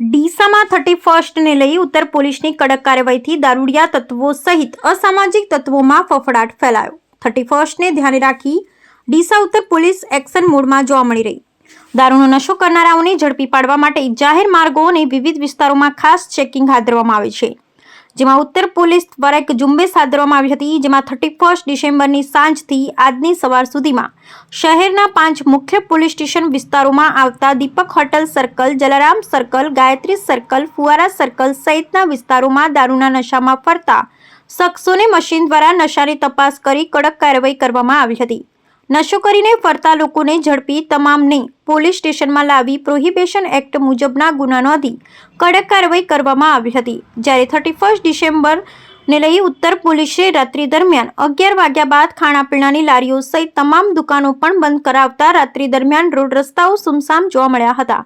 ડીસામાં thirty ફર્સ્ટને લઈ ઉત્તર પોલીસની કડક કાર્યવાહીથી દારૂડિયા તત્વો સહિત અસામાજિક તત્વોમાં ફફડાટ ફેલાયો. થર્ટી ફર્સ્ટને ધ્યાને રાખી ડીસા ઉત્તર પોલીસ એક્શન મોડમાં જોવા મળી રહી. દારૂનો નશો કરનારાઓને ઝડપી પાડવા માટે જાહેર માર્ગો અને વિવિધ વિસ્તારોમાં ખાસ ચેકિંગ હાથ ધરવામાં આવે છે. જેમાં ઉત્તર પોલીસ દ્વારા એક ઝુંબેશ હાથ ધરવામાં આવી હતી, જેમાં થર્ટી ફર્સ્ટ ડિસેમ્બરની સાંજથી આજની સવાર સુધીમાં શહેરના પાંચ મુખ્ય પોલીસ સ્ટેશન વિસ્તારોમાં આવતા Deepak hotel circle, Jalaram circle, Gayatri circle, Fuvara circle સહિતના વિસ્તારોમાં દારૂના નશામાં ફરતા શખ્સોને મશીન દ્વારા નશાની તપાસ કરી કડક કાર્યવાહી કરવામાં આવી હતી. નશો કરીને ફરતા લોકોને ઝડપી તમામને પોલીસ સ્ટેશનમાં લાવી પ્રોહિબિશન એક્ટ મુજબના ગુના નોંધી કડક કાર્યવાહી કરવામાં આવી હતી. જ્યારે થર્ટી ડિસેમ્બર ને લઈ ઉત્તર પોલીસે રાત્રિ દરમિયાન અગિયાર વાગ્યા બાદ ખાણાપીણાની લારીઓ સહિત તમામ દુકાનો પણ બંધ કરાવતા રાત્રિ દરમિયાન રોડ રસ્તાઓ સુમસામ જોવા મળ્યા હતા.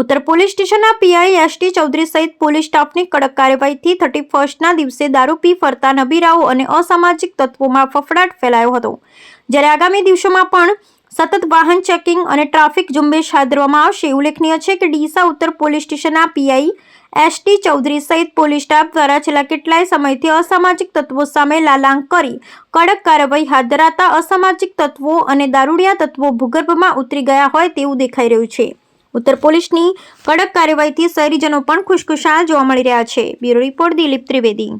ઉત્તર પોલીસ સ્ટેશનના પીઆઈ એસટી ચૌધરી સહિત પોલીસ સ્ટાફની કડક કાર્યવાહીથી થર્ટી ફર્સ્ટના દિવસે દારૂ પી ફરતા નબીરાઓ અને અસામાજિક તત્વોમાં ફફડાટ ફેલાયો હતો. જ્યારે આગામી દિવસોમાં પણ સતત વાહન ચેકિંગ અને ટ્રાફિક ઝુંબેશ હાથ ધરવામાં આવશે. ઉલ્લેખનીય છે કે ડીસા ઉત્તર પોલીસ સ્ટેશનના પીઆઈ એસ ટી ચૌધરી સહિત પોલીસ સ્ટાફ દ્વારા છેલ્લા કેટલાય સમયથી અસામાજિક તત્વો સામે લાલાંક કરી કડક કાર્યવાહી હાથ ધરાતા અસામાજિક તત્વો અને દારૂડિયા તત્વો ભૂગર્ભમાં ઉતરી ગયા હોય તેવું દેખાઈ રહ્યું છે. ઉત્તર પોલીસની કડક કાર્યવાહીથી શહેરીજનો પણ ખુશખુશાલ જોવા મળી રહ્યા છે. Bureau report Dilip Trivedi.